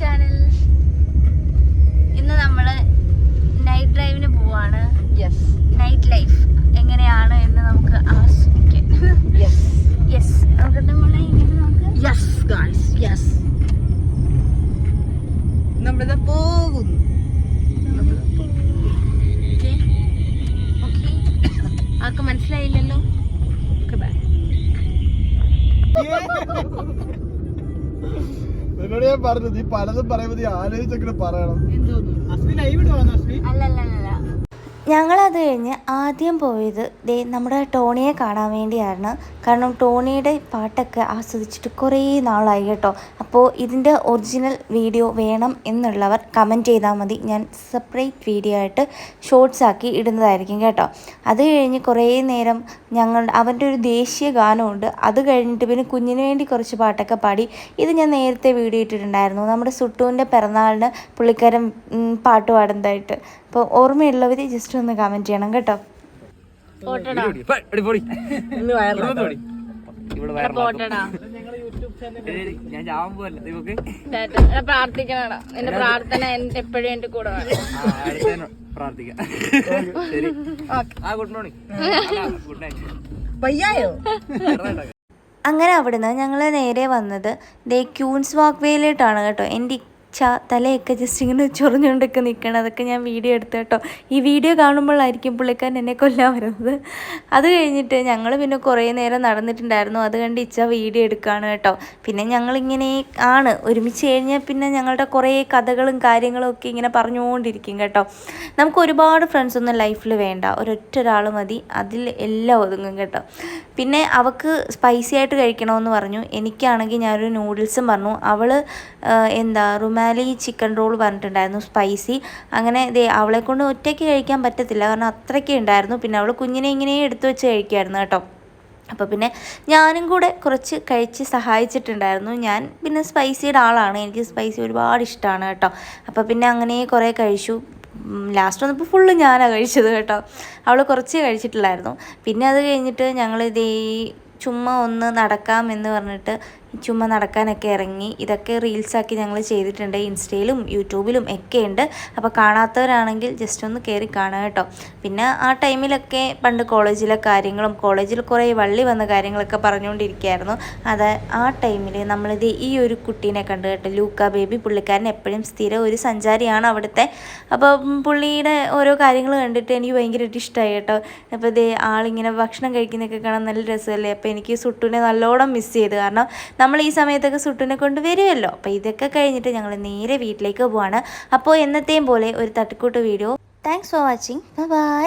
Channel ഇന്ന് നമ്മൾ night ഡ്രൈവിന് പോവാണ്. യെസ് നൈറ്റ് ലൈഫ് എങ്ങനെയാണ് എന്ന് നമുക്ക് ആസ്വദിക്കാം. Yes yes yes guys yes നമ്മളിത് പോകുന്നു. ആർക്ക് മനസ്സിലായില്ലല്ലോ? എന്നോട് ഞാൻ പറഞ്ഞു നീ പലതും പറയുമ്പോ നീ ആലോചിച്ചൊക്കെ പറയണം. അല്ലല്ലല്ല ഞങ്ങളത് കഴിഞ്ഞ് ആദ്യം പോയത് ദേ നമ്മുടെ ടോണിയെ കാണാൻ വേണ്ടിയാണ് കാരണം ടോണിയുടെ പാട്ടൊക്കെ ആസ്വദിച്ചിട്ട് കുറേ നാളായി കേട്ടോ. അപ്പോൾ ഇതിന്റെ ഒറിജിനൽ വീഡിയോ വേണം എന്നുള്ളവർ കമന്റ് ചെയ്താൽ മതി. ഞാൻ സെപ്പറേറ്റ് വീഡിയോ ആയിട്ട് ഷോർട്സ് ആക്കി ഇടുന്നതായിരിക്കും കേട്ടോ. അത് കഴിഞ്ഞ് കുറേ നേരം ഞങ്ങൾ അവന്റെ ഒരു ദേശീയ ഗാനമുണ്ട്. അത് കഴിഞ്ഞിട്ട് പിന്നെ കുഞ്ഞിന് വേണ്ടി കുറച്ച് പാട്ടൊക്കെ പാടി. ഇത് ഞാൻ നേരത്തെ വീഡിയോ ഇട്ടിട്ടുണ്ടായിരുന്നു. നമ്മുടെ സുട്ടുവിന്റെ പിറന്നാളിന് പുള്ളിക്കാരൻ പാട്ട് പാടുന്നതായിട്ട്. അപ്പോൾ ഓർമ്മയുള്ളവർ ജസ്റ്റ് ഒന്ന് കമന്റ് ചെയ്യണം കേട്ടോ. പ്രാർത്ഥിക്കണടാ. എന്റെ പ്രാർത്ഥന എപ്പോഴും എന്റെ കൂടെ പ്രാർത്ഥിക്കാം. Good morning. Good night. അങ്ങനെ അവിടുന്ന് ഞങ്ങൾ നേരെ വന്നത് ദേ ക്യൂൻസ് വാക്ക് വേയിലോട്ടാണ് കേട്ടോ. എന്റെ ഇച്ഛ തലയൊക്കെ ജസ്റ്റ് ഇങ്ങനെ ചൊറിഞ്ഞുകൊണ്ടൊക്കെ നിൽക്കണം അതൊക്കെ ഞാൻ വീഡിയോ എടുത്തു കേട്ടോ. ഈ വീഡിയോ കാണുമ്പോഴായിരിക്കും പുള്ളിക്കാരൻ എന്നെ കൊല്ലാൻ വരുന്നത്. അത് കഴിഞ്ഞിട്ട് ഞങ്ങൾ പിന്നെ കുറേ നേരം നടന്നിട്ടുണ്ടായിരുന്നു. അത് കണ്ട് ഇച്ച വീഡിയോ എടുക്കുകയാണ് കേട്ടോ. പിന്നെ ഞങ്ങളിങ്ങനെ ആണ്. ഒരുമിച്ച് കഴിഞ്ഞാൽ പിന്നെ ഞങ്ങളുടെ കുറേ കഥകളും കാര്യങ്ങളും ഒക്കെ ഇങ്ങനെ പറഞ്ഞുകൊണ്ടിരിക്കും കേട്ടോ. നമുക്ക് ഒരുപാട് ഫ്രണ്ട്സ് ഒന്നും ലൈഫിൽ വേണ്ട. ഒരൊറ്റ ഒരാൾ മതി. അതിൽ എല്ലാം ഒതുങ്ങും കേട്ടോ. പിന്നെ അവൾക്ക് സ്പൈസി ആയിട്ട് കഴിക്കണമെന്ന് പറഞ്ഞു. എനിക്കാണെങ്കിൽ ഞാനൊരു നൂഡിൽസും പറഞ്ഞു. അവൾ എന്താ റുമാലി ചിക്കൻ റോൾ പറഞ്ഞിട്ടുണ്ടായിരുന്നു സ്പൈസി അങ്ങനെ ദേ അവളെ കൊണ്ട് ഒറ്റയ്ക്ക് കഴിക്കാൻ പറ്റത്തില്ല. കാരണം അത്രയ്ക്ക് ഉണ്ടായിരുന്നു. പിന്നെ അവൾ കുഞ്ഞിനെ ഇങ്ങനെ എടുത്തു വെച്ച് കഴിക്കുമായിരുന്നു കേട്ടോ. അപ്പോൾ പിന്നെ ഞാനും കൂടെ കുറച്ച് കഴിച്ച് സഹായിച്ചിട്ടുണ്ടായിരുന്നു. ഞാൻ പിന്നെ സ്പൈസിയുടെ ആളാണ്. എനിക്ക് സ്പൈസി ഒരുപാട് ഇഷ്ടമാണ് കേട്ടോ. അപ്പോൾ പിന്നെ അങ്ങനെ കുറേ കഴിച്ചു. ലാസ്റ്റ് വന്നപ്പോൾ ഫുള്ള് ഞാനാണ് കഴിച്ചത് കേട്ടോ. അവൾ കുറച്ചേ കഴിച്ചിട്ടില്ലായിരുന്നു പിന്നെ അത് കഴിഞ്ഞിട്ട് ഞങ്ങൾ ഇതേ ചുമ്മാ ഒന്ന് നടക്കാം എന്ന് പറഞ്ഞിട്ട് ചുമ്മാ നടക്കാനൊക്കെ ഇറങ്ങി. ഇതൊക്കെ റീൽസാക്കി ഞങ്ങൾ ചെയ്തിട്ടുണ്ട്. ഇൻസ്റ്റയിലും യൂട്യൂബിലും ഒക്കെ ഉണ്ട്. അപ്പോൾ കാണാത്തവരാണെങ്കിൽ ജസ്റ്റ് ഒന്ന് കയറി കാണുക കേട്ടോ. പിന്നെ ആ ടൈമിലൊക്കെ പണ്ട് കോളേജിലെ കാര്യങ്ങളും കോളേജിൽ കുറേ വള്ളി വന്ന കാര്യങ്ങളൊക്കെ പറഞ്ഞുകൊണ്ടിരിക്കുകയായിരുന്നു അത് ആ ടൈമിൽ നമ്മളിത് ഈ ഒരു കുട്ടീനെ കണ്ടു കേട്ടോ. ലൂക്ക ബേബി പുള്ളിക്കാരൻ എപ്പോഴും സ്ഥിരം ഒരു സഞ്ചാരിയാണ് അവിടുത്തെ. അപ്പോൾ പുള്ളിയുടെ ഓരോ കാര്യങ്ങൾ കണ്ടിട്ട് എനിക്ക് ഭയങ്കരമായിട്ട് ഇഷ്ടമായി കേട്ടോ. അപ്പോൾ ഇത് ആളിങ്ങനെ ഭക്ഷണം കഴിക്കുന്നതൊക്കെ കാണാൻ നല്ല രസമല്ലേ? അപ്പോൾ എനിക്ക് സുട്ടുവിനെ നല്ലോണം മിസ് ചെയ്ത്. കാരണം നമ്മൾ ഈ സമയത്തൊക്കെ സുട്ടിനെ കൊണ്ട് വരുമല്ലോ അപ്പോൾ ഇതൊക്കെ കഴിഞ്ഞിട്ട് ഞങ്ങൾ നേരെ വീട്ടിലേക്ക് പോവാണ്. അപ്പോൾ എന്നത്തെയും പോലെ ഒരു തട്ടിക്കൂട്ട് video. Thanks for watching bye